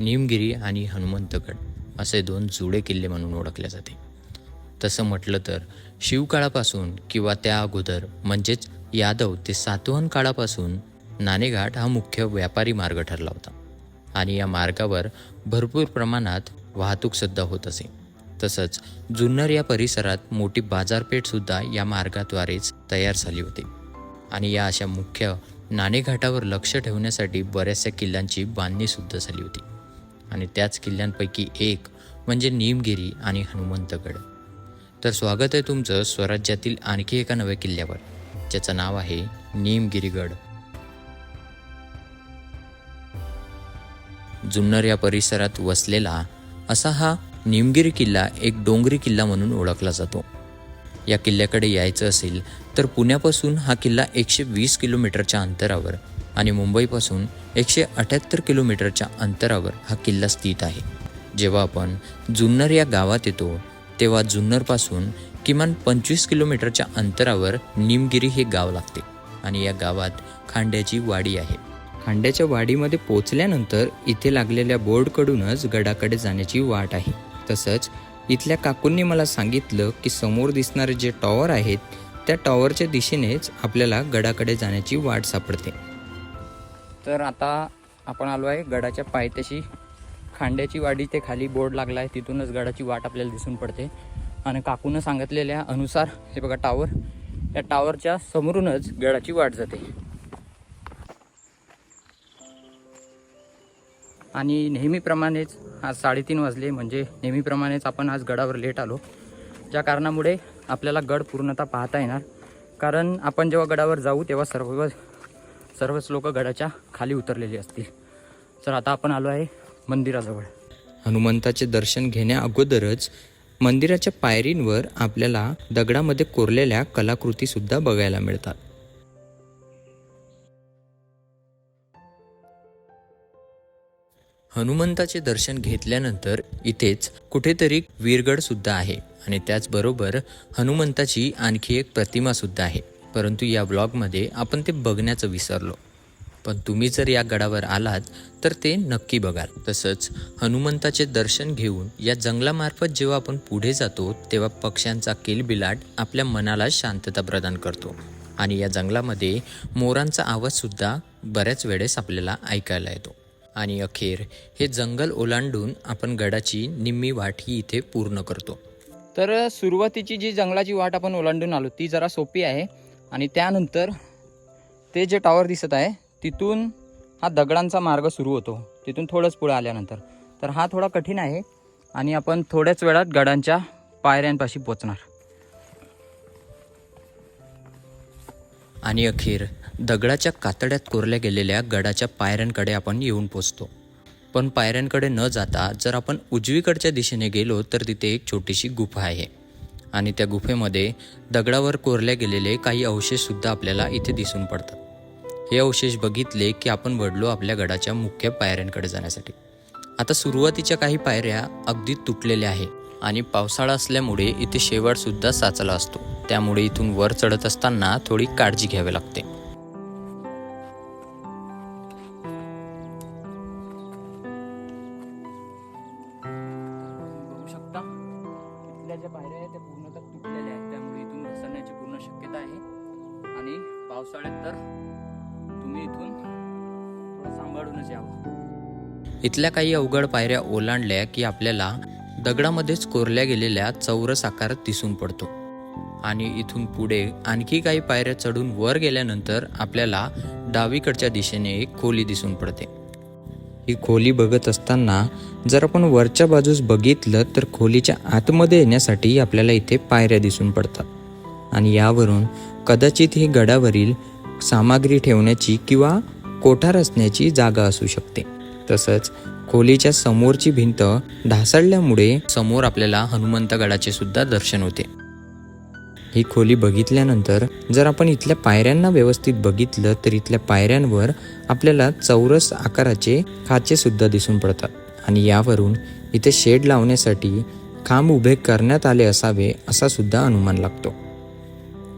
निमगिरी आणि हनुमंतगड असे दोन जुळे किल्ले म्हणून ओळखले जाते. तसं म्हटलं तर शिवकाळापासून किंवा त्या अगोदर म्हणजेच यादव ते सातवन काळापासून नाणेघाट हा मुख्य व्यापारी मार्ग ठरला होता. आणि या मार्गावर भरपूर प्रमाणात वाहतूकसुद्धा होत असे. तसंच जुन्नर या परिसरात मोठी बाजारपेठसुद्धा या मार्गाद्वारेच तयार झाली होती. आणि या अशा मुख्य नाणेघाटावर लक्ष ठेवण्यासाठी बऱ्याचशा किल्ल्यांची बांधणीसुद्धा झाली होती. आणि त्याच किल्ल्यांपैकी एक म्हणजे निमगिरी आणि हनुमंतगड. तर स्वागत आहे तुमचं स्वराज्यातील आणखी एका नव्या किल्ल्यावर ज्याचं नाव आहे निमगिरीगड. जुन्नर या परिसरात वसलेला असा हा निमगिरी किल्ला एक डोंगरी किल्ला म्हणून ओळखला जातो. या किल्ल्याकडे यायचं असेल तर पुण्यापासून हा किल्ला एकशे वीस किलोमीटरच्या अंतरावर आणि मुंबईपासून एकशे अठ्याहत्तर किलोमीटरच्या अंतरावर हा किल्ला स्थित आहे. जेव्हा आपण जुन्नर या गावात येतो तेव्हा जुन्नरपासून किमान पंचवीस किलोमीटरच्या अंतरावर निमगिरी हे गाव लागते आणि या गावात खांड्याची वाडी आहे. खांड्याच्या वाडीमध्ये पोचल्यानंतर इथे लागलेल्या बोर्डकडूनच गडाकडे जाण्याची वाट आहे. तसंच इथल्या काकूंनी मला सांगितलं की समोर दिसणारे जे टॉवर आहेत त्या टॉवरच्या दिशेनेच आपल्याला गडाकडे जाण्याची वाट सापडते. तर आता आपण आलो आहे गडाच्या पायथ्याशी. खांड्याची वाडी ते खाली बोर्ड लागला आहे तिथूनच गडाची वाट आपल्याला दिसून पडते. आणि काकूनं सांगितलेल्या अनुसार हे बघा टावर या टावरच्या समोरूनच गडाची वाट जाते. आणि नेहमीप्रमाणेच आज साडेतीन वाजले म्हणजे नेहमीप्रमाणेच आपण आज गडावर लेट आलो. ज्या कारणामुळे आपल्याला गड पूर्णतः पाहता येणार. कारण आपण जेव्हा गडावर जाऊ तेव्हा सर्व सर्वच लोक गडाच्या खाली उतरलेली असतील. तर आता आपण आलो आहे मंदिराजवळ. हनुमंताचे दर्शन घेण्या अगोदरच मंदिराच्या पायरींवर आपल्याला दगडामध्ये कोरलेल्या कलाकृती सुद्धा बघायला मिळतात. हनुमंताचे दर्शन घेतल्यानंतर इथेच कुठेतरी वीरगड सुद्धा आहे आणि त्याचबरोबर हनुमंताची आणखी एक प्रतिमा सुद्धा आहे. परंतु या ब्लॉगमध्ये आपण ते बघण्याचं विसरलो. पण तुम्ही जर या गडावर आलात तर ते नक्की बघाल. तसंच हनुमंताचे दर्शन घेऊन या जंगलामार्फत जेव्हा आपण पुढे जातो तेव्हा पक्ष्यांचा किलबिलाट आपल्या मनाला शांतता प्रदान करतो. आणि या जंगलामध्ये मोरांचा आवाजसुद्धा बऱ्याच वेळेस आपल्याला ऐकायला येतो. आणि अखेर हे जंगल ओलांडून आपण गडाची निम्मी वाट ही इथे पूर्ण करतो. तर सुरुवातीची जी जंगलाची वाट आपण ओलांडून आलो ती जरा सोपी आहे. आणि त्यानंतर ते जे टॉवर दिसत आहे तिथून हा दगडांचा मार्ग सुरू होतो. तिथून थोडंच पुढं आल्यानंतर. तर हा थोडा कठीण आहे आणि आपण थोड्याच वेळात गडांच्या पायऱ्यांपाशी पोचणार. आणि अखेर दगडाच्या कातड्यात कोरल्या गेलेल्या गडाच्या पायऱ्यांकडे आपण येऊन पोचतो. पण पायऱ्यांकडे न जाता जर आपण उजवीकडच्या दिशेने गेलो तर तिथे एक छोटीशी गुफा आहे. आणि त्या गुफेमध्ये दगडावर कोरल्या गेलेले काही अवशेषसुद्धा आपल्याला इथे दिसून पडतात. हे अवशेष बघितले की आपण वडलो आपल्या गडाच्या मुख्य पायऱ्यांकडे जाण्यासाठी. आता सुरुवातीच्या काही पायऱ्या अगदी तुटलेल्या आहे आणि पावसाळा असल्यामुळे इथे शेवाळसुद्धा साचला असतो. त्यामुळे इथून वर चढत असताना थोडी काळजी घ्यावी लागते. तर तुम्ही इथून थोडं सांभाळूनच यावं. इथल्या काही अवघड पायऱ्या ओलांडल्या की आपल्याला दगडामध्येच कोरल्या गेलेल्या चौरस आकार दिसून पडतो. आणि इथून पुढे आणखी काही पायऱ्या चढून वर गेल्यानंतर आपल्याला डावीकडच्या दिशेने एक खोली दिसून पडते. ही खोली बघत असताना जर आपण वरच्या बाजूस बघितलं तर खोलीच्या आतमध्ये येण्यासाठी आपल्याला इथे पायऱ्या दिसून पडतात. आणि यावरून कदाचित ही गडावरील सामग्री ठेवण्याची किंवा कोठार असण्याची जागा असू शकते. तसंच खोलीच्या समोरची भिंत ढासळल्यामुळे समोर आपल्याला हनुमंतगडाचे सुद्धा दर्शन होते. ही खोली बघितल्यानंतर जर आपण इथल्या पायऱ्यांना व्यवस्थित बघितलं तर इथल्या पायऱ्यांवर आपल्याला चौरस आकाराचे खाचे सुद्धा दिसून पडतात. आणि यावरून इथे शेड लावण्यासाठी खांब उभे करण्यात आले असावे असा सुद्धा अनुमान लागतो.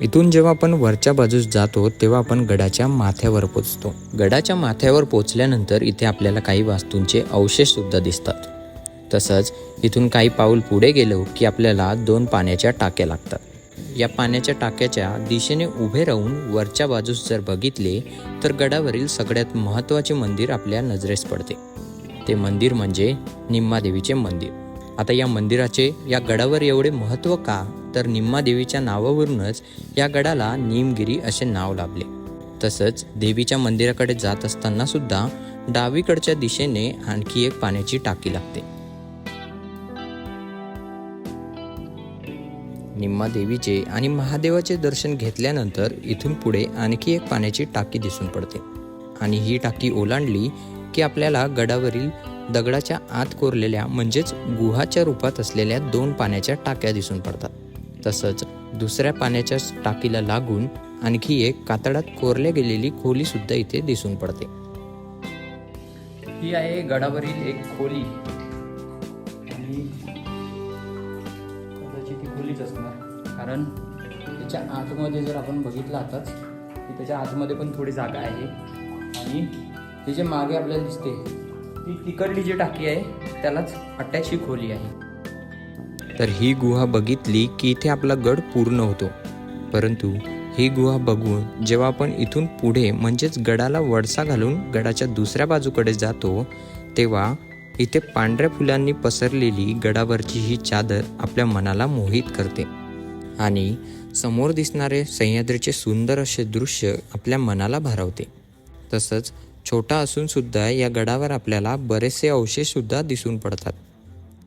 इथून जेव्हा आपण वरच्या बाजूस जातो तेव्हा आपण गडाच्या माथ्यावर पोचतो. गडाच्या माथ्यावर पोचल्यानंतर इथे आपल्याला काही वास्तूंचे अवशेष सुद्धा दिसतात. तसंच इथून काही पाऊल पुढे गेलो की आपल्याला दोन पाण्याच्या टाक्या लागतात. या पाण्याच्या टाक्याच्या दिशेने उभे राहून वरच्या बाजूस जर बघितले तर गडावरील सगळ्यात महत्त्वाचे मंदिर आपल्या नजरेस पडते. ते मंदिर म्हणजे निम्मादेवीचे मंदिर. आता या मंदिराचे या गडावर एवढे महत्त्व का? तर निम्मादेवीच्या नावावरूनच या गडाला निमगिरी असे नाव लाभले. तसंच देवीच्या मंदिराकडे जात असताना सुद्धा डावीकडच्या दिशेने आणखी एक पाण्याची टाकी लागते. निम्मा देवीचे आणि महादेवाचे दर्शन घेतल्यानंतर इथून पुढे आणखी एक पाण्याची टाकी दिसून पडते. आणि ही टाकी ओलांडली की आपल्याला गडावरील दगडाच्या आत कोरलेल्या म्हणजेच गुहाच्या रूपात असलेल्या दोन पाण्याच्या टाक्या दिसून पडतात. तसंच दुसऱ्या पाण्याच्या टाकीला लागून आणखी एक कातडात कोरल्या गेलेली खोली सुद्धा इथे दिसून पडते. ही आहे गडावरील एक खोली. आणि कदाचित ती खोलीच असणार. कारण त्याच्या आतमध्ये जर आपण बघितलं आताच की त्याच्या आतमध्ये पण थोडी जागा आहे. आणि त्याच्यामागे आपल्याला दिसते ही तिकडली जी टाकी आहे त्यालाच अटॅच ही खोली आहे. तर ही गुहा बघितली की इथे आपला गड पूर्ण होतो. परंतु ही गुहा बघून जेव्हा आपण इथून पुढे म्हणजेच गडाला वळसा घालून गडाच्या दुसऱ्या बाजूकडे जातो तेव्हा इथे पांढऱ्या फुलांनी पसरलेली गडावरची ही चादर आपल्या मनाला मोहित करते. आणि समोर दिसणारे सह्याद्रीचे सुंदर असे दृश्य आपल्या मनाला भारावते. तसंच छोटा असून सुद्धा या गडावर आपल्याला बरेचसे अवशेष सुद्धा दिसून पडतात.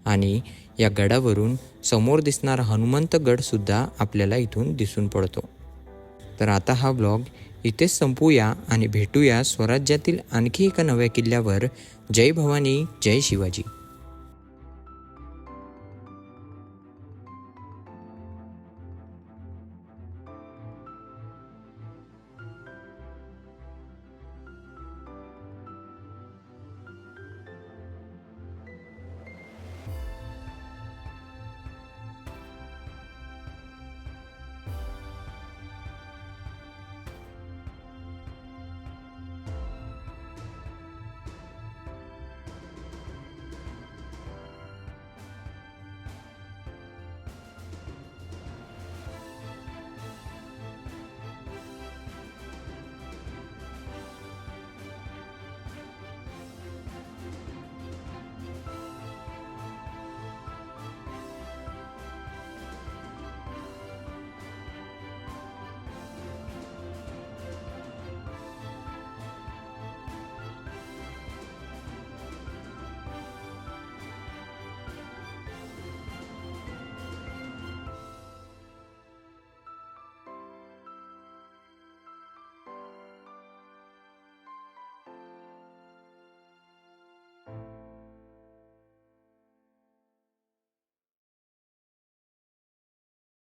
आणि या गडावरून समोर दिसणारा हनुमंत गड सुद्धा आपल्याला इथून दिसून पडतो. तर आता हा ब्लॉग इथेच संपूया आणि भेटूया स्वराज्यातील आणखी एका नव्या किल्ल्यावर. जय भवानी जय शिवाजी.